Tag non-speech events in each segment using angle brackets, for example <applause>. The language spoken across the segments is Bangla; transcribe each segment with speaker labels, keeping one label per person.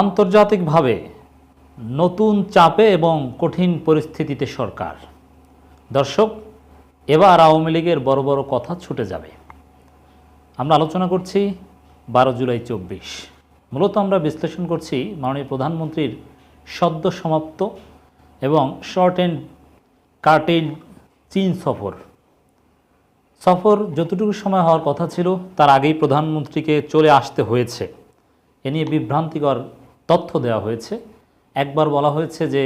Speaker 1: আন্তর্জাতিকভাবে নতুন চাপে এবং কঠিন পরিস্থিতিতে সরকার। দর্শক, এবার আওয়ামী লীগের বড় বড় কথা ছুটে যাবে। আমরা আলোচনা করছি বারো জুলাই চব্বিশ। মূলত আমরা বিশ্লেষণ করছি মাননীয় প্রধানমন্ত্রীর সদ্য সমাপ্ত এবং শর্ট অ্যান্ড কার্টেন চীন সফর। সফর যতটুকু সময় হওয়ার কথা ছিল, তার আগেই প্রধানমন্ত্রীকে চলে আসতে হয়েছে। এ নিয়ে বিভ্রান্তিকর তথ্য দেওয়া হয়েছে। একবার বলা হয়েছে যে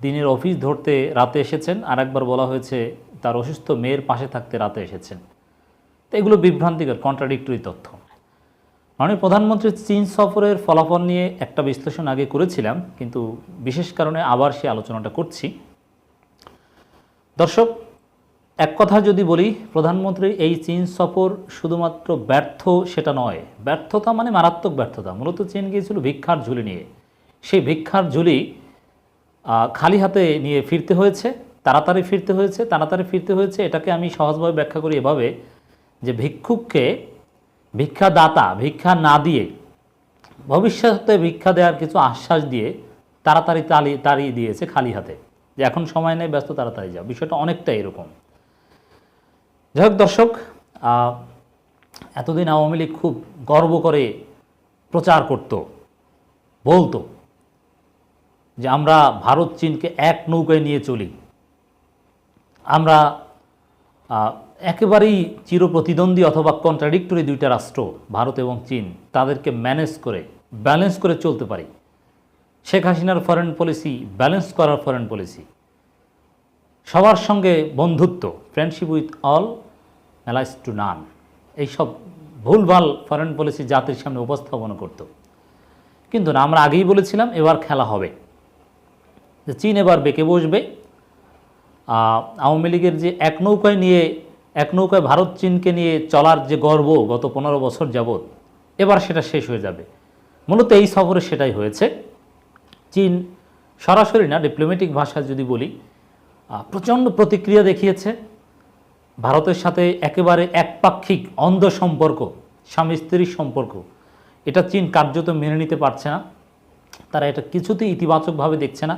Speaker 1: দিনের অফিস ধরতে রাতে এসেছেন আর একবার বলা হয়েছে তার অসুস্থ মেয়ের পাশে থাকতে রাতে এসেছেন। তো এগুলো বিভ্রান্তিকর কন্ট্রাডিক্টরি তথ্য। মাননীয় প্রধানমন্ত্রীর চীন সফরের ফলাফল নিয়ে একটা বিশ্লেষণ আগে করেছিলাম, কিন্তু বিশেষ কারণে আবার সে আলোচনাটা করছি। দর্শক এক কথা যদি বলি, প্রধানমন্ত্রী, এই চীন সফর শুধুমাত্র ব্যর্থ সেটা নয়। ব্যর্থতা মানে মারাত্মক ব্যর্থতা। মূলত চীন গিয়েছিল ভিক্ষার ঝুলি নিয়ে। সেই ভিক্ষার ঝুলি খালি হাতে নিয়ে ফিরতে হয়েছে, তাড়াতাড়ি ফিরতে হয়েছে, তাড়াতাড়ি ফিরতে হয়েছে। এটাকে আমি সহজভাবে ব্যাখ্যা করি এভাবে যে ভিক্ষুককে ভিক্ষাদাতা, ভিক্ষা না দিয়ে, ভবিষ্যতে ভিক্ষা দেওয়ার কিছু আশ্বাস দিয়ে তাড়াতাড়ি তাড়িয়ে দিয়েছে খালি হাতে। যে এখন সময় নেই, ব্যস্ত, তাড়াতাড়ি যাও। বিষয়টা অনেকটা এরকম। যাই হোক দর্শক এতদিন আওয়ামী লীগ খুব গর্ব করে প্রচার করত, বলতো যে আমরা ভারত চীনকে এক নৌকায় নিয়ে চলি। আমরা একেবারেই চিরপ্রতিদ্বন্দ্বী অথবা কন্ট্রাডিক্টরি দুইটা রাষ্ট্র, ভারত এবং চীন, তাদেরকে ম্যানেজ করে ব্যালেন্স করে চলতে পারি। শেখ হাসিনার ফরেন পলিসি ব্যালেন্স করার ফরেন পলিসি সবার সঙ্গে বন্ধুত্ব friendship with all allies to none এইসব ভুলভাল ফরেন পলিসি জাতির সামনে উপস্থাপনা করত। কিন্তু না, আমরা আগেই বলেছিলাম, এবার খেলা হবে। যে চীন এবার বেঁকে বসবে। আওয়ামী লীগের যে এক নৌকায় নিয়ে, এক নৌকায় ভারত চীনকে নিয়ে চলার যে গর্ব গত পনেরো বছর যাবৎ, এবার সেটা শেষ হয়ে যাবে। মূলত এই সফরে সেটাই হয়েছে। চীন সরাসরি না ডিপ্লোম্যাটিক ভাষায় যদি বলি প্রচণ্ড প্রতিক্রিয়া দেখিয়েছে। ভারতের সাথে একেবারে একপাক্ষিক অন্ধ সম্পর্ক, স্বামী স্ত্রীর সম্পর্ক, এটা চীন কার্যত মেনে নিতে পারছে না। তারা এটা কিছুতেই ইতিবাচকভাবে দেখছে না।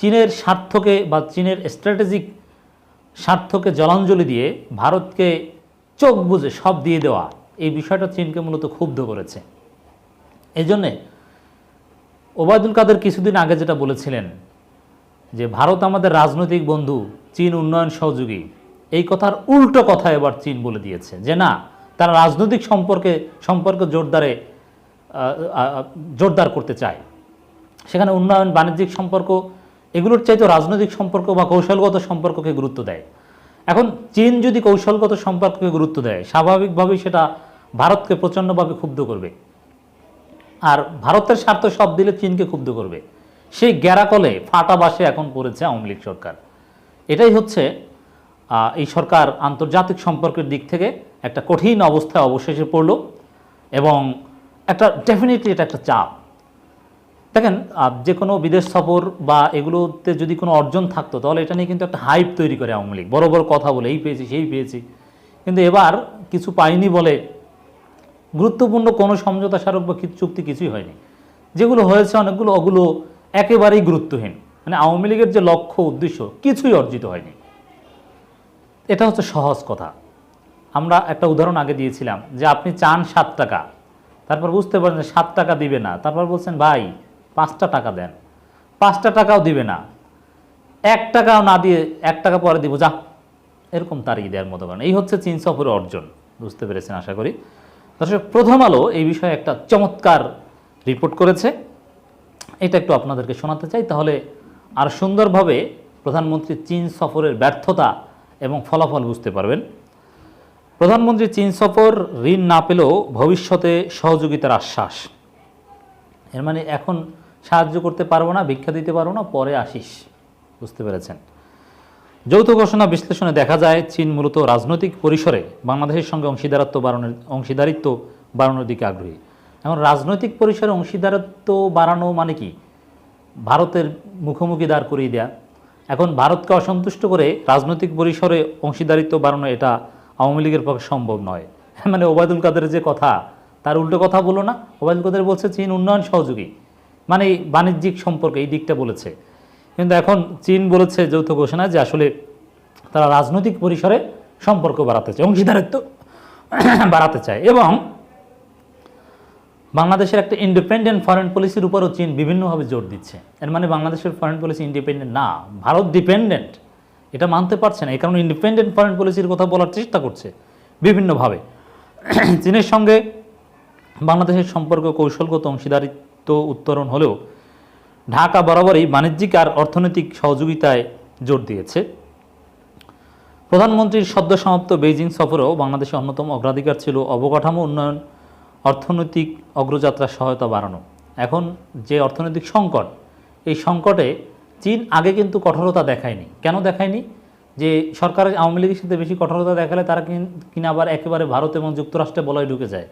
Speaker 1: চীনের স্বার্থকে বা চীনের স্ট্র্যাটেজিক স্বার্থকে জলাঞ্জলি দিয়ে ভারতকে চোখ বুঝে সব দিয়ে দেওয়া, এই বিষয়টা চীনকে মূলত ক্ষুব্ধ করেছে। এই জন্যে ওবায়দুল কাদের কিছুদিন আগে যেটা বলেছিলেন যে, ভারত আমাদের রাজনৈতিক বন্ধু, চীন উন্নয়ন সহযোগী। এই কথার উল্টো কথা এবার চীন বলে দিয়েছে, যে না, তারা রাজনৈতিক সম্পর্কে, সম্পর্ক জোরদারে জোরদার করতে চায়। সেখানে উন্নয়ন, বাণিজ্যিক সম্পর্ক, এগুলোর চাইতে রাজনৈতিক সম্পর্ক বা কৌশলগত সম্পর্ককে গুরুত্ব দেয়। এখন চীন যদি কৌশলগত সম্পর্ককে গুরুত্ব দেয়, স্বাভাবিকভাবেই সেটা ভারতকে প্রচণ্ডভাবে ক্ষুব্ধ করবে। আর ভারতের স্বার্থ সব দিলে চীনকে ক্ষুব্ধ করবে। সেই গ্যারাকলে ফাটা বাসে এখন পড়েছে আওয়ামী লীগ সরকার। এটাই হচ্ছে এই সরকার আন্তর্জাতিক সম্পর্কের দিক থেকে একটা কঠিন অবস্থায় অবশেষে পড়ল এবং একটা ডেফিনেটলি এটা একটা চাপ। দেখেন যে কোনো বিদেশ সফর বা এগুলোতে যদি কোনো অর্জন থাকতো, তাহলে এটা নিয়ে কিন্তু একটা হাইপ তৈরি করে আওয়ামী লীগ। বড় বড় কথা বলে, এই পেয়েছি, সেই পেয়েছি। কিন্তু এবার কিছু পাইনি বলে গুরুত্বপূর্ণ কোনো সমঝোতা স্মারক বা চুক্তি কিছুই হয়নি। যেগুলো হয়েছে অনেকগুলো, ওগুলো একেবারেই গুরুত্বহীন। মানে আওয়ামী লীগের যে লক্ষ্য, উদ্দেশ্য, কিছুই অর্জিত হয়নি। এটা হচ্ছে সহজ কথা। আমরা একটা উদাহরণ আগে দিয়েছিলাম যে আপনি চান সাত টাকা, তারপর বুঝতে পারেন যে সাত টাকা দিবে না, তারপর বলছেন, ভাই, পাঁচটা টাকা দেন। পাঁচটা টাকাও দিবে না। এক টাকাও না দিয়ে এক টাকা পরে দিব, যা। এরকম তারিখ দেওয়ার মতো কারণ এই হচ্ছে চীন সফরের অর্জন, বুঝতে পেরেছেন আশা করি? দর্শক, প্রথম আলো এই বিষয়ে একটা চমৎকার রিপোর্ট করেছে। এটা একটু আপনাদেরকে শোনাতে চাই, তাহলে আর সুন্দরভাবে প্রধানমন্ত্রী চীন সফরের ব্যর্থতা এবং ফলাফল বুঝতে পারবেন। প্রধানমন্ত্রী চীন সফর, ঋণ না পেলেও ভবিষ্যতে সহযোগিতার আশ্বাস। এর মানে এখন সাহায্য করতে পারব না, ভিক্ষা দিতে পারব না, পরে আসিস। বুঝতে পেরেছেন? যৌথ ঘোষণা বিশ্লেষণে দেখা যায়, চীন মূলত রাজনৈতিক পরিসরে বাংলাদেশের সঙ্গে অংশীদারত্ব বাড়ানোর অংশীদারিত্ব বাড়ানোর দিকে আগ্রহী। এখন রাজনৈতিক পরিসরে অংশীদারত্ব বাড়ানো মানে কি? ভারতের মুখোমুখি দাঁড় করিয়ে দেয়া। এখন ভারতকে অসন্তুষ্ট করে রাজনৈতিক পরিসরে অংশীদারিত্ব বাড়ানো এটা আওয়ামী লীগের পক্ষে সম্ভব নয়। <laughs> মানে ওবায়দুল কাদের যে কথা, তার উল্টো কথা বলো না। ওবায়দুল কাদের বলছে চীন উন্নয়ন সহযোগী। মানে বাণিজ্যিক সম্পর্কে, এই দিকটা বলেছে। কিন্তু এখন চীন বলেছে যৌথ ঘোষণা যে আসলে তারা রাজনৈতিক পরিসরে সম্পর্ক বাড়াতে চায়, অংশীদারিত্ব <coughs> বাড়াতে চায়। এবং বাংলাদেশের একটা ইন্ডিপেন্ডেন্ট ফরেন পলিসির উপরও চীন বিভিন্নভাবে জোর দিচ্ছে। এর মানে বাংলাদেশের ফরেন পলিসি ইন্ডিপেন্ডেন্ট না, ভারত ডিপেন্ডেন্ট এটা মানতে পারছে না, এই কারণে ইন্ডিপেন্ডেন্ট ফরেন পলিসির কথা বলার চেষ্টা করছে বিভিন্নভাবে। চীনের সঙ্গে বাংলাদেশের সম্পর্ক কৌশলগত অংশীদারিত্ব উত্তরণ হলেও ঢাকা বরাবরই বাণিজ্যিক আর অর্থনৈতিক সহযোগিতায় জোর দিয়েছে। প্রধানমন্ত্রীর সদ্য সমাপ্ত বেইজিং সফরেও বাংলাদেশের অন্যতম অগ্রাধিকার ছিল অবকাঠামো উন্নয়ন অর্থনৈতিক অগ্রযাত্রা সহায়তা বাড়ানো। এখন যে অর্থনৈতিক সংকট, এই সংকটে চীন আগে কিন্তু কঠোরতা দেখায়নি। কেন দেখায়নি? যে সরকারের আওয়ামী লীগের সাথে বেশি কঠোরতা দেখালে তারা কিনা আবার একেবারে ভারত এবং যুক্তরাষ্ট্রে বলয় ঢুকে যায়।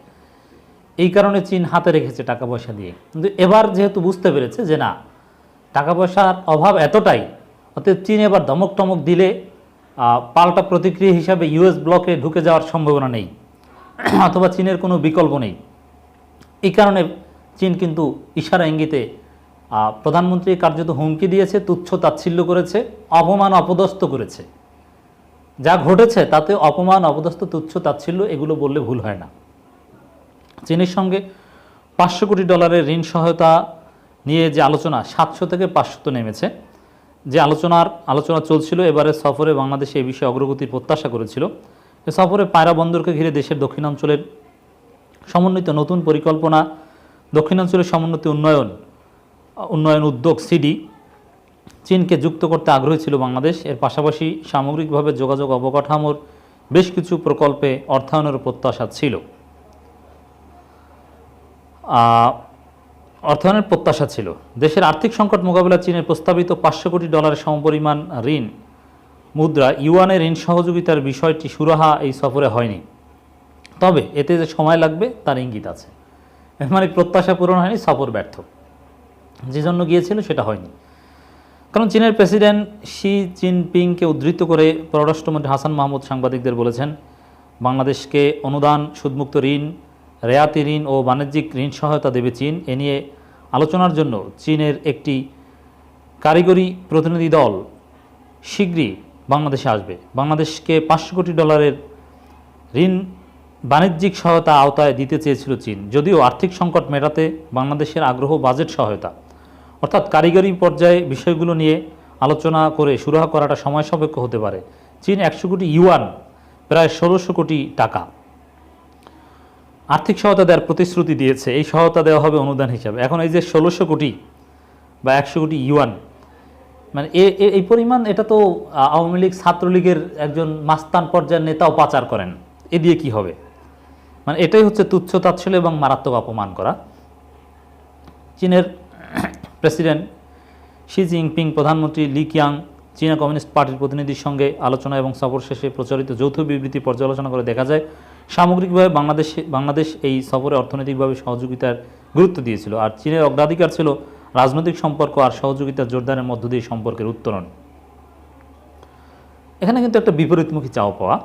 Speaker 1: এই কারণে চীন হাতে রেখেছে টাকা পয়সা দিয়ে। কিন্তু এবার যেহেতু বুঝতে পেরেছে যে না টাকা পয়সার অভাব এতটাই, অতএব চীন এবার ধমক টমক দিলে পাল্টা প্রতিক্রিয়া হিসাবে ইউএস ব্লকে ঢুকে যাওয়ার সম্ভাবনা নেই। <coughs> অথবা চীনের কোনো বিকল্প নেই। এই কারণে চীন কিন্তু ইশারা ইঙ্গিতে প্রধানমন্ত্রী কার্যত হুমকি দিয়েছে, তুচ্ছ তাচ্ছিল্য করেছে, অপমান অপদস্থ করেছে। যা ঘটেছে, তাতে অপমান, অপদস্থ, তুচ্ছ তাচ্ছিল্য, এগুলো বললে ভুল হয় না। চীনের সঙ্গে পাঁচশো কোটি ডলারের ঋণ সহায়তা নিয়ে যে আলোচনা, সাতশো থেকে পাঁচশত নেমেছে। যে আলোচনার, আলোচনা চলছিল এবারে সফরে বাংলাদেশ এই বিষয়ে অগ্রগতির প্রত্যাশা করেছিল। এ সফরে পায়রা বন্দরকে ঘিরে দেশের দক্ষিণাঞ্চলের সমন্বিত নতুন পরিকল্পনা, দক্ষিণাঞ্চলের সমন্বিত উন্নয়ন উন্নয়ন উদ্যোগ, সিডি, চীনকে যুক্ত করতে আগ্রহী ছিল বাংলাদেশ। এর পাশাপাশি সামগ্রিকভাবে যোগাযোগ অবকাঠামোর বেশ কিছু প্রকল্পে অর্থায়নের প্রত্যাশা ছিল। অর্থায়নের প্রত্যাশা ছিল। দেশের আর্থিক সংকট মোকাবিলা চীনের প্রস্তাবিত পাঁচশো কোটি ডলারের সমপরিমাণ ঋণ মুদ্রা ইউয়ানে ঋণ সহযোগিতার বিষয়টি সুরাহা এই সফরে হয়নি। তবে এতে যে সময় লাগবে, তার ইঙ্গিত আছে। মানে প্রত্যাশা পূরণ হয়নি, সফর ব্যর্থ। যে জন্য গিয়েছিল, সেটা হয়নি। কারণ চীনের প্রেসিডেন্ট শি জিনপিংকে উদ্ধৃত করে পররাষ্ট্রমন্ত্রী হাসান মাহমুদ সাংবাদিকদের বলেছেন, বাংলাদেশকে অনুদান, সুদমুক্ত ঋণ, রেয়াতি ঋণ ও বাণিজ্যিক ঋণ সহায়তা দেবে চীন। এ নিয়ে আলোচনার জন্য চীনের একটি কারিগরি প্রতিনিধি দল শীঘ্রই বাংলাদেশে আসবে। বাংলাদেশকে পাঁচশো কোটি ডলারের ঋণ বাণিজ্যিক সহায়তা আওতায় দিতে চেয়েছিল চীন। যদিও আর্থিক সংকট মেটাতে বাংলাদেশের আগ্রহ, বাজেট সহায়তা। অর্থাৎ কারিগরি পর্যায়ে বিষয়গুলো নিয়ে আলোচনা করে সুরাহা করাটা সময় সাপেক্ষ হতে পারে। চীন একশো কোটি ইউয়ান, প্রায় ষোলোশো কোটি টাকা। আর্থিক সহায়তা দেওয়ার প্রতিশ্রুতি দিয়েছে। এই সহায়তা দেওয়া হবে অনুদান হিসাবে। এখন এই যে ষোলোশো কোটি বা একশো কোটি ইউয়ান মানে এই পরিমাণ এটা তো আওয়ামী লীগ ছাত্রলীগের একজন মাস্তান পর্যায়ের নেতাও পাচার করেন। এ দিয়ে কি হবে? মানে এটাই হচ্ছে তুচ্ছ তাচ্ছল্য এবং মারাত্মক অপমান করা। চীনের প্রেসিডেন্ট শি জিনপিং, প্রধানমন্ত্রী লি কিয়াং, চীনা কমিউনিস্ট পার্টির প্রতিনিধির সঙ্গে আলোচনা এবং সফর শেষে প্রচারিত যৌথ বিবৃতি পর্যালোচনা করে দেখা যায়, সামগ্রিকভাবে বাংলাদেশ বাংলাদেশ এই সফরে অর্থনৈতিকভাবে সহযোগিতার গুরুত্ব দিয়েছিল। আর চীনের অগ্রাধিকার ছিল রাজনৈতিক সম্পর্ক আর সহযোগিতা জোরদারের মধ্য দিয়ে সম্পর্কের উত্তরণ এখানে কিন্তু একটা বিপরীতমুখী চাওয়া পাওয়া।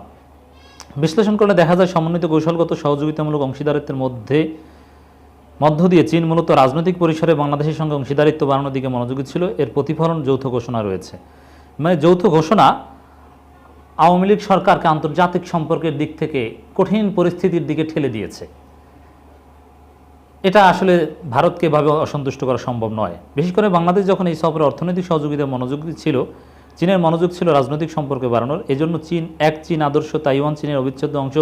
Speaker 1: বিশ্লেষণ করলে দেখা যায় সমন্বিত কৌশলগত সহযোগিতামূলক অংশীদারিত্বের মধ্যে, মধ্য দিয়ে চীন মূলত রাজনৈতিক পরিসরে বাংলাদেশের সঙ্গে অংশীদারিত্ব বাড়ানোর দিকে মনোযোগী ছিল। এর প্রতিফলন যৌথ ঘোষণা রয়েছে। মানে যৌথ ঘোষণা আওয়ামী লীগ সরকারকে আন্তর্জাতিক সম্পর্কের দিক থেকে কঠিন পরিস্থিতির দিকে ঠেলে দিয়েছে। এটা আসলে ভারতকে এভাবে অসন্তুষ্ট করা সম্ভব নয়। বিশেষ করে বাংলাদেশ যখন এই সফরে অর্থনৈতিক সহযোগিতায় মনোযোগ ছিল চীনের মনোযোগ ছিল রাজনৈতিক সম্পর্কে বাড়ানোর। এজন্য চীন, এক চীন আদর্শ, তাইওয়ান চীনের অবিচ্ছেদ্য অংশ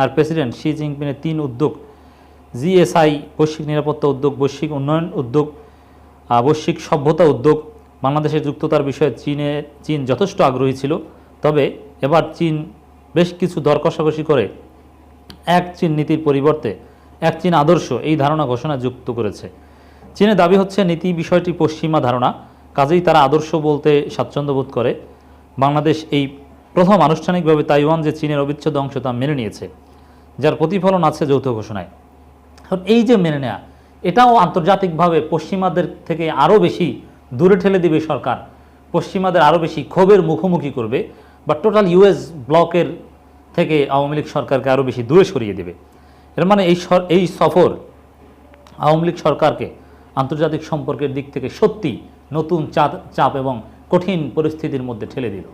Speaker 1: আর প্রেসিডেন্ট শি জিনপিংয়ের তিন উদ্যোগ, জিএসআই বৈশ্বিক নিরাপত্তা উদ্যোগ, বৈশ্বিক উন্নয়ন উদ্যোগ বৈশ্বিক সভ্যতা উদ্যোগ, বাংলাদেশের যুক্ততার বিষয়ে চীনে, চীন যথেষ্ট আগ্রহী ছিল। তবে এবার চীন বেশ কিছু দর কষাকষি করে এক চীন নীতির পরিবর্তে এক চীন আদর্শ এই ধারণা ঘোষণা যুক্ত করেছে। চীনের দাবি হচ্ছে, নীতি বিষয়টি পশ্চিমা ধারণা, কাজেই তারা আদর্শ বলতে স্বাচ্ছন্দ্য বোধ করে। বাংলাদেশ এই প্রথম আনুষ্ঠানিকভাবে তাইওয়ান যে চীনের অবিচ্ছেদ্য অংশ তা মেনে নিয়েছে, যার প্রতিফলন আছে যৌথ ঘোষণায়। এই যে মেনে নেওয়া এটাও আন্তর্জাতিকভাবে পশ্চিমাদের থেকে আরও বেশি দূরে ঠেলে দিবে সরকার। পশ্চিমাদের আরও বেশি ক্ষোভের মুখোমুখি করবে, বা টোটাল ইউএস ব্লকের থেকে আওয়ামী লীগ সরকারকে আরও বেশি দূরে সরিয়ে দেবে। এর মানে এই এই সফর আওয়ামী লীগ সরকারকে আন্তর্জাতিক সম্পর্কের দিক থেকে সত্যি নতুন চাপ এবং কঠিন পরিস্থিতির মধ্যে ঠেলে দিল।